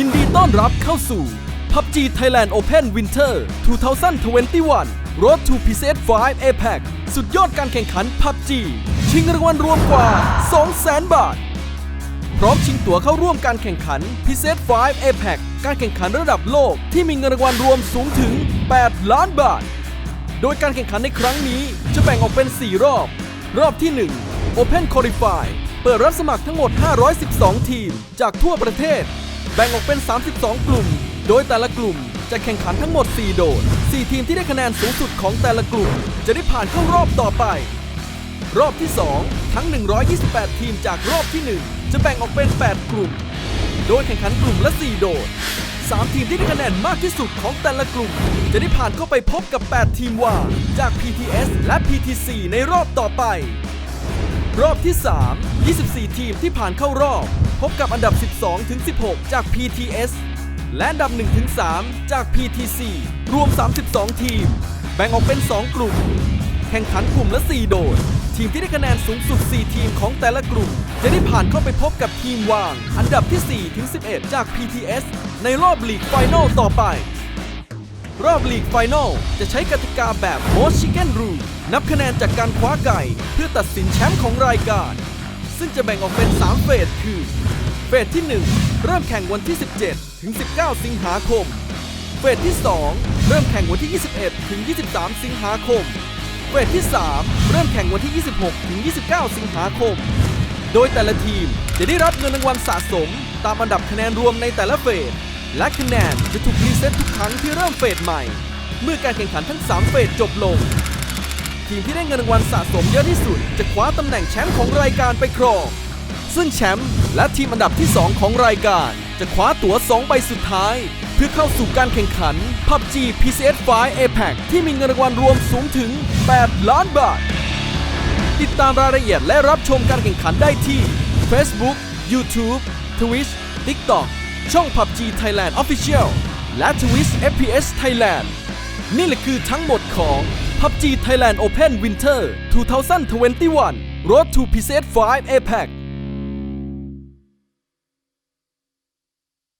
ยินดีต้อนรับเข้าสู่ PUBG Thailand Open Winter 2021 Road to PS5 APEC สุดยอดการแข่งขัน PUBG ชิงรางวัลรวมกว่า 200,000 บาท พร้อมชิงตั๋วเข้าร่วมการแข่งขัน p z 5 APEC การแข่งขันระดับโลกที่มีเงินรางวัลรวมสูงถึง 8 ล้านบาท โดยการแข่งขันในครั้งนี้จะแบ่งออกเป็น 4 รอบ รอบที่ 1 Open Qualify เปิดรับสมัครทั้งหมด 512 ทีม จากทั่วประเทศ แบ่งออกเป็น 32 กลุ่ม โดยแต่ละกลุ่มจะแข่งขันทั้งหมด 4 โดด 4 ทีมที่ได้คะแนนสูงสุดของแต่ละกลุ่ม จะได้ผ่านเข้ารอบต่อไป รอบที่ 2 ทั้ง 128 ทีมจากรอบที่ 1 จะแบ่งออกเป็น 8 กลุ่ม โดยแข่งขันกลุ่มละ 4 โดด 3 ทีมที่ได้คะแนนมากที่สุดของแต่ละกลุ่ม จะได้ผ่านเข้าไปพบกับ 8 ทีมว่า จาก PTS และ PTC ในรอบต่อไป รอบที่ 3 24 ทีมที่ผ่านเข้ารอบ พบกับอันดับ 12 ถึง 16 จาก PTS และอันดับ 1 ถึง 3 จาก PTC รวม 32 ทีม แบ่งออกเป็น 2 กลุ่ม แข่งขันกลุ่มละ 4 โดด ทีมที่ได้คะแนนสูงสุด 4 ทีมของแต่ละกลุ่ม จะได้ผ่านเข้าไปพบกับทีมวาง อันดับที่ 4 ถึง 11 จาก PTS ในรอบลีกไฟนอลต่อไป รอบลีกไฟนอลจะใช้กติกาแบบ Most Chicken Rule นับคะแนนจากการคว้าไก่ เพื่อตัดสินแชมป์ของรายการ ซึ่งจะแบ่งออกเป็น 3 เฟสคือ เฟสที่ 1 เริ่มแข่งวันที่ 17 ถึง 19 สิงหาคม เฟสที่ 2 เริ่มแข่งวันที่ 21 ถึง 23 สิงหาคม เฟสที่ 3 เริ่มแข่งวันที่ 26 ถึง 29 สิงหาคม โดยแต่ละทีมจะได้รับเงินรางวัลสะสม ตามอันดับคะแนนรวมในแต่ละเฟส และคะแนนจะถูกรีเซ็ตทุกครั้งที่เริ่มเฟสใหม่ เมื่อการแข่งขันทั้ง 3 เฟสจบลง ทีมที่ได้เงินรางวัลสะสมเยอะที่สุด จะคว้าตำแหน่งแชมป์ของรายการไปครอง ซึ่งแชมป์และทีมอันดับที่ 2 ของรายการ จะคว้าตั๋ว 2 ใบสุดท้าย เพื่อเข้าสู่การแข่งขัน PUBG PCS5 APEC ที่มีเงินรางวัลรวมสูงถึง 8 ล้านบาท ติดตามรายละเอียดและรับชมการแข่งขันได้ที่ Facebook YouTube Twitch TikTok ช่อง PUBG Thailand Official และ Twitch FPS Thailand นี่แหละคือทั้งหมดของ PUBG Thailand Open Winter 2021 Road to PS5 Apex